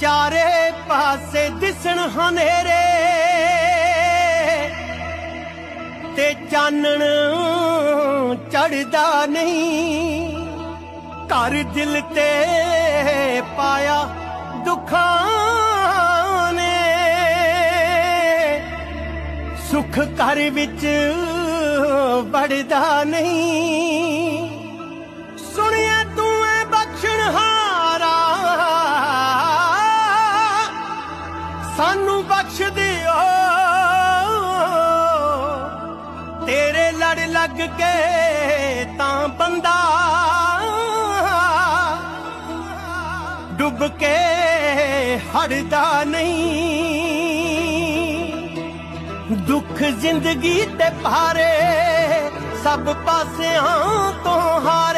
ਚਾਰੇ ਪਾਸੇ ਦਿਸਣ ਹਨੇਰੇ ਤੇ ਚਾਨਣ ਚੜਦਾ ਨਹੀਂ। ਘਰ ਦਿਲ ਤੇ ਪਾਇਆ ਦੁੱਖਾਂ ਨੇ। ਸੁਖ ਘਰ ਵਿੱਚ ਵੜਦਾ ਨਹੀਂ। ਸਾਨੂੰ ਬਖਸ਼ ਦਿਓ ਤੇਰੇ ਲੜ ਲੱਗ ਕੇ ਤਾਂ ਬੰਦਾ ਡੁੱਬ ਕੇ ਹੜਦਾ ਨਹੀਂ। ਦੁੱਖ ਜ਼ਿੰਦਗੀ ਤੇ ਭਾਰੇ ਸਭ ਪਾਸਿਆਂ ਤੋਂ ਹਾਰੇ